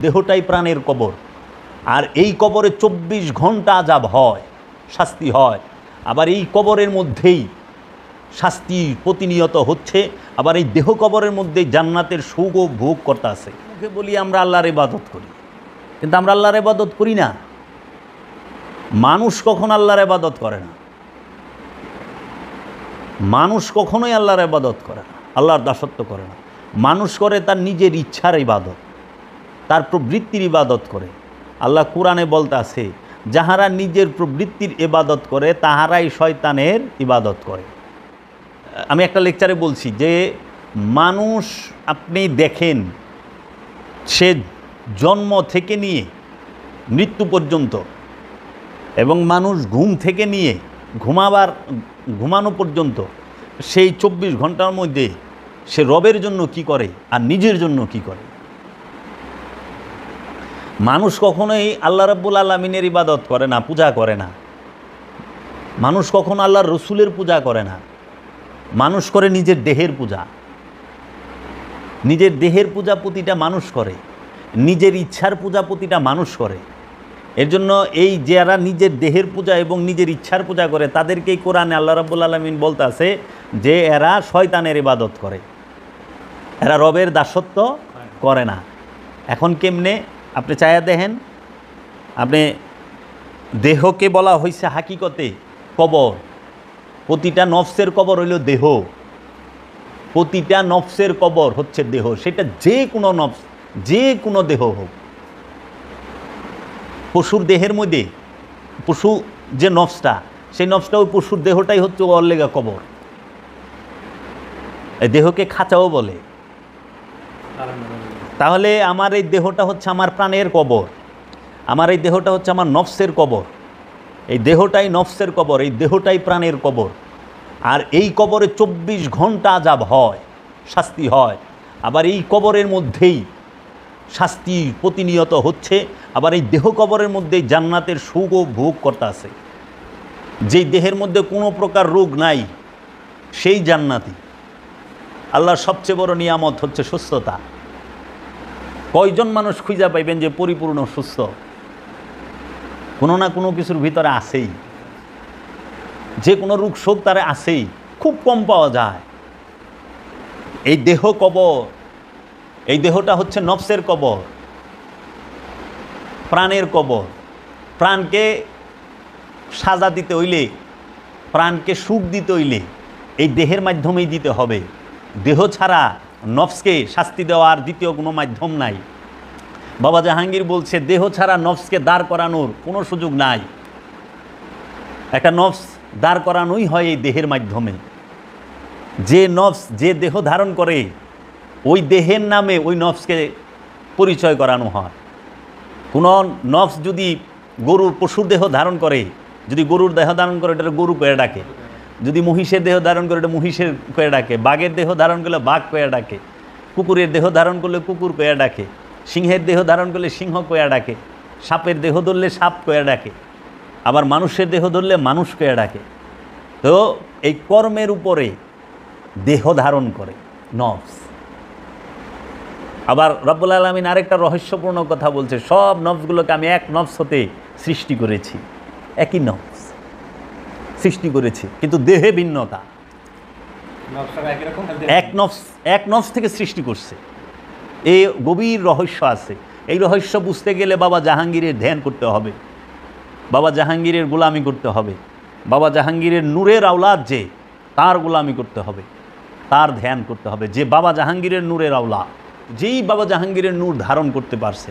দেহটাই প্রাণের কবর। আর এই কবরে চব্বিশ ঘণ্টা আজাব হয়, শাস্তি হয়। আবার এই কবরের মধ্যেই শাস্তি প্রতিনিয়ত হচ্ছে। আবার এই দেহ কবরের মধ্যে জান্নাতের সুখ ও ভোগ করতে আছে। মুখে বলি আমরা আল্লাহর ইবাদত করি। কিন্তু আমরা আল্লাহর ইবাদত করি না। মানুষ কখন আল্লাহর ইবাদত করে না। মানুষ কখনোই আল্লাহর ইবাদত করে না। আল্লাহর দাসত্ব করে না। মানুষ করে তার নিজের ইচ্ছার ইবাদত। তার প্রবৃত্তির ইবাদত করে। আল্লাহ কোরআনে বলতে আছে, যাহারা নিজের প্রবৃত্তির ইবাদত করে, তাহারাই শয়তানের ইবাদত করে। আমি একটা লেকচারে বলছি যে, মানুষ আপনি দেখেন, সে জন্ম থেকে নিয়ে মৃত্যু পর্যন্ত এবং মানুষ ঘুম থেকে নিয়ে ঘুমাবার, ঘুমানো পর্যন্ত সেই চব্বিশ ঘণ্টার মধ্যে সে রবের জন্য কি করে আর নিজের জন্য কি করে? মানুষ কখনোই আল্লাহ রাব্বুল আলমিনের ইবাদত করে না, পূজা করে না। মানুষ কখনো আল্লাহর রসুলের পূজা করে না। মানুষ করে নিজের দেহের পূজা। নিজের দেহের পূজা প্রতিটা মানুষ করে। নিজের ইচ্ছার পূজা প্রতিটা মানুষ করে। এর জন্য এই যারা নিজের দেহের পূজা এবং নিজের ইচ্ছার পূজা করে, তাদেরকেই কোরআনে আল্লাহ রাব্বুল আলমিন বলতে আছে যে, এরা শয়তানের ইবাদত করে। এরা রবের দাসত্ব করে না। এখন কেমনে আপনি চায়া দেখেন? আপনি দেহকে বলা হয়েছে হাকিকতে কবর। প্রতিটা নফসের কবর হইল দেহ। প্রতিটা নফসের কবর হচ্ছে দেহ। সেটা যে কোনো নফস, যে কোনো দেহ হোক। পশুর দেহের মধ্যে, পশু যে নফসটা, সেই নফসটা ওই পশুর দেহটাই হচ্ছে অল্লেগা কবর। এই দেহকে খাঁচাও বলে। তাহলে আমার এই দেহটা হচ্ছে আমার প্রাণের কবর। আমার এই দেহটা হচ্ছে আমার নফসের কবর। এই দেহটাই নফসের কবর, এই দেহটাই প্রাণের কবর। আর এই কবরে চব্বিশ ঘণ্টা আজাব হয়, শাস্তি হয়। আবার এই কবরের মধ্যেই শাস্তি প্রতিনিয়ত হচ্ছে। আবার এই দেহ কবরের মধ্যেই জান্নাতের সুখ ও ভোগ করতে আছে। যেই দেহের মধ্যে কোনো প্রকার রোগ নাই, সেই জান্নাতি। আল্লাহর সবচেয়ে বড় নিয়ামত হচ্ছে সুস্থতা। কয়জন মানুষ খুঁজা পাইবেন যে পরিপূর্ণ, সুস্থ? কোনো না কোনো কিছুর ভিতরে আছেই। যে কোনো রোগ শোক তারা আছেই। খুব কম পাওয়া যায়। এই দেহ কবর, এই দেহটা হচ্ছে নফসের কবর, প্রাণের কবর। প্রাণকে সাজা দিতে হইলে, প্রাণকে সুখ দিতে হইলে, এই দেহের মাধ্যমেই দিতে হবে। দেহ ছাড়া নফসকে শাস্তি দেওয়ার দ্বিতীয় কোনো মাধ্যম নাই। বাবা জাহাঙ্গীর বলছে, দেহ ছাড়া নফসকে দাঁড় করানোর কোনো সুযোগ নাই। একটা নফস দাঁড় করানোই হয় এই দেহের মাধ্যমে। যে নফস যে দেহ ধারণ করে, ওই দেহের নামে ওই নফসকে পরিচয় করানো হয়। কোনো নফস যদি গরুর পশুর দেহ ধারণ করে, যদি গরুর দেহ ধারণ করে এটা গরু কয়ে ডাকে। যদি মহিষের দেহ ধারণ করে, এটা মহিষের কয়ে ডাকে, বাঘের দেহ ধারণ করলে বাঘ কয়ে ডাকে, কুকুরের দেহ ধারণ করলে কুকুর কয়া ডাকে, সিংহের দেহ ধারণ করলে সিংহ কয়া ডাকে, সাপের দেহ ধরলে সাপ কয়া ডাকে, আবার মানুষের দেহ ধরলে মানুষ কয়া ডাকে। তো এই কর্মের উপরে দেহ ধারণ করে, নফস। আবার রব্বুল আলমিন আরেকটা রহস্যপূর্ণ কথা বলছে, সব নফসগুলোকে আমি এক নফস হতে সৃষ্টি করেছি, একই নফস। সৃষ্টি করেছি, কিন্তু দেহে ভিন্নতা। এক নফস এক নফস থেকে সৃষ্টি করছে। এই গভীর রহস্য আছে। এই রহস্য বুঝতে গেলে বাবা জাহাঙ্গীরের ধ্যান করতে হবে। বাবা জাহাঙ্গীরের গোলামি করতে হবে। বাবা জাহাঙ্গীরের নূরের আওলাদ যে, তার গোলামি করতে হবে। তার ধ্যান করতে হবে যে, বাবা জাহাঙ্গীরের নূরের আওলা যেই বাবা জাহাঙ্গীরের নূর ধারণ করতে পারছে